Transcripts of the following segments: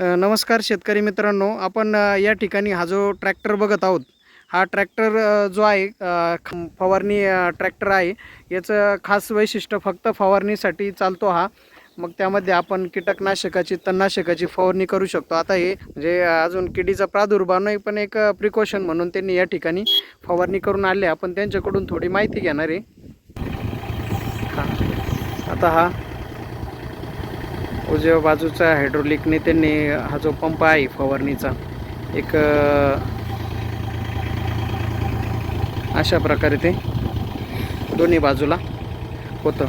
नमस्कार शेतकरी मित्रांनो. आपण या ठिकाणी हा जो ट्रॅक्टर बघत आहोत हा ट्रॅक्टर जो आहे फवारणी ट्रॅक्टर आहे. याचं खास वैशिष्ट्य फक्त फवारणीसाठी चालतो हा. मग त्यामध्ये आपण कीटकनाशकाची तणनाशकाची फवारणी करू शकतो. आता हे म्हणजे अजून किडीचा प्रादुर्भाव नाही पण एक प्रिकॉशन म्हणून त्यांनी या ठिकाणी फवारणी करून आले. आपण त्यांच्याकडून थोडी माहिती घेणार आहे. आता हा उजव्या बाजूचा हायड्रोलिकने त्यांनी हा जो पंप आहे फवारणीचा एक अशा प्रकारे ते दोन्ही बाजूला होतं.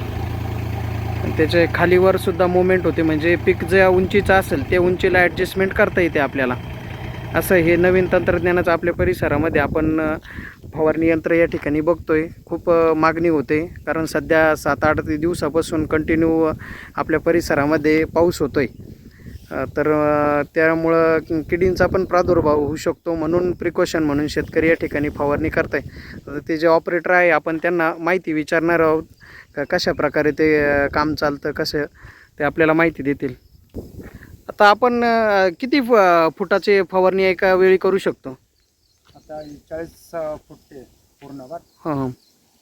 आणि त्याचे खालीवर सुद्धा मुवमेंट होते म्हणजे पीक ज्या उंचीचं असेल त्या उंचीला ॲडजस्टमेंट करता येते आपल्याला. असं हे नवीन तंत्रज्ञानाचं आपल्या परिसरामध्ये आपण फवारणी यंत्र या ठिकाणी बघतो आहे खूप मागणी होते. कारण सध्या सात आठ दिवसापासून कंटिन्यू आपल्या परिसरामध्ये पाऊस होतो आहे तर त्यामुळं किडींचा पण प्रादुर्भाव होऊ शकतो म्हणून प्रिकॉशन म्हणून शेतकरी या ठिकाणी फवारणी करत आहे ते जे ऑपरेटर आहे आपण त्यांना माहिती विचारणार आहोत. का कशा प्रकारे ते काम चालतं कसं ते आपल्याला माहिती देतील. आता आपण अ, किती फ- फुटाची फवारणी एका वेळी करू शकतो? आता हे चाळीस अं, फूट ते पूर्ण बर? हां हां.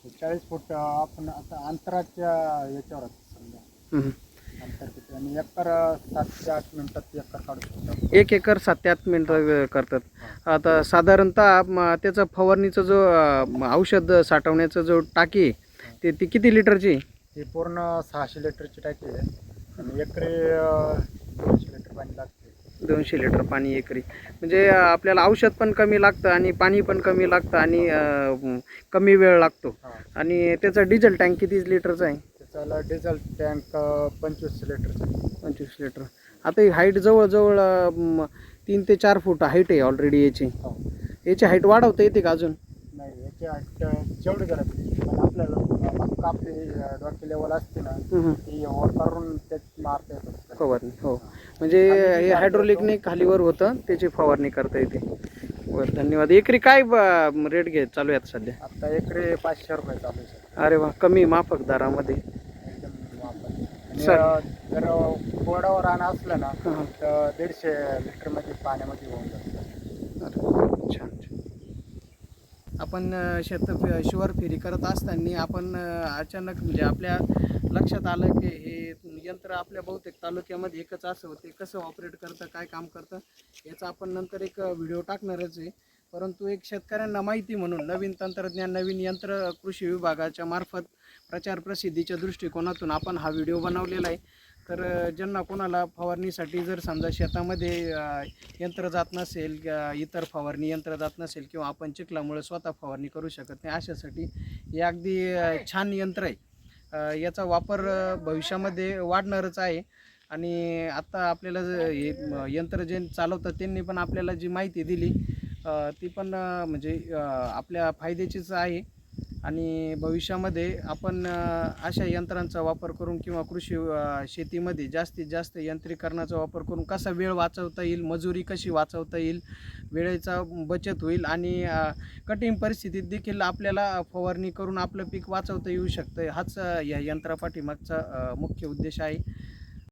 हे चाळीस फूट अं, आपण आता अंतराच्या याच्यावर आहे समजा. हम्म. अंतर किती आणि एकर अं, सात ते आठ मिनिटात एकर काढू शकतो एक एकर सात ते आठ मिनटं करतात. आता साधारणतः म, त्याचं फवारणीचं जो अ, म, औषध साठवण्याचं जो टाकी आहे, ते ती किती लिटरची आहे? ही पूर्ण सहाशे लिटरची टाकी आहे. आणि एकरी अं, पाणी लागते दोनशे लिटर पाणी एकरी. म्हणजे आपल्याला औषध पण कमी लागतं आणि पाणी पण कमी लागतं आणि अ, कमी वेळ लागतो. हा. आणि त्याचा डिझेल टँक किती लिटरचा आहे? त्याच्याला डिझेल टँक पंचवीस लिटरचा. पंचवीस लिटर. आता ही हाईट जवळजवळ अ, तीन ते चार फूट हाईट आहे ऑलरेडी याची. हो. याची हाईट वाढवता येते का अजून? नाही याची अं, जेवढी गरज आहे पण आपल्याला मग आपली अं, डोकी लेवल असते ना. ती वर करून त्यात मारता येतं फवारणी हो. म्हणजे हे हायड्रोलिकने खालीवर होतं त्याची फवारणी करता येते. बरं धन्यवाद. एकरी काय रेट घे चालू आहे आता सध्या? आता एकरी पाचशे रुपये चालू आहे सर अरे वा कमी माफक दरामध्ये. एकदम वापर. आणि, सर. अं, जर कोरडावर रान असलं ना हं. तर दीडशे लिटरमध्ये पाण्यामध्ये होऊन जातं. अरे, छान छान. आपण शेत शिवर फेरी करत असताना आपण अचानक म्हणजे आपल्या लक्षात आलं की हे यंत्र आपल्या बहुतेक तालुक्यामध्ये एकच असं ते कसं ऑपरेट करतं काय काम करतं याचा आपण नंतर एक व्हिडिओ टाकणारच आहे. परंतु एक शेतकऱ्यांना माहिती म्हणून नवीन तंत्रज्ञान नवीन यंत्र कृषी विभागाच्या मार्फत प्रचार प्रसिद्धीच्या दृष्टिकोनातून आपण हा व्हिडिओ बनवलेला आहे. तर ज्यांना कोणाला फवारणीसाठी जर समजा शेतामध्ये यंत्र जात नसेल इतर फवारणी यंत्र जात नसेल किंवा आपण चिखलामुळे स्वतः फवारणी करू शकत नाही अशासाठी हे अगदी छान यंत्र आहे. याचा वापर भविष्यामध्ये वाढणारच आहे. आणि आत्ता आपल्याला हे यंत्र जे चालवतात त्यांनी पण आपल्याला जी माहिती दिली ती पण म्हणजे आपल्या फायद्याचीच आहे. आणि भविष्यामध्ये आपण अशा यंत्रांचा वापर करून किंवा कृषी शेतीमध्ये जास्तीत जास्त यंत्रीकरणाचा वापर करून कसा वेळ वाचवता येईल मजुरी कशी वाचवता येईल वेळेचा बचत होईल आणि कठीण परिस्थितीत देखील आपल्याला फवारणी करून आपलं पीक वाचवता येऊ शकतं हाच या यंत्रापाठीमागचा मुख्य उद्देश आहे.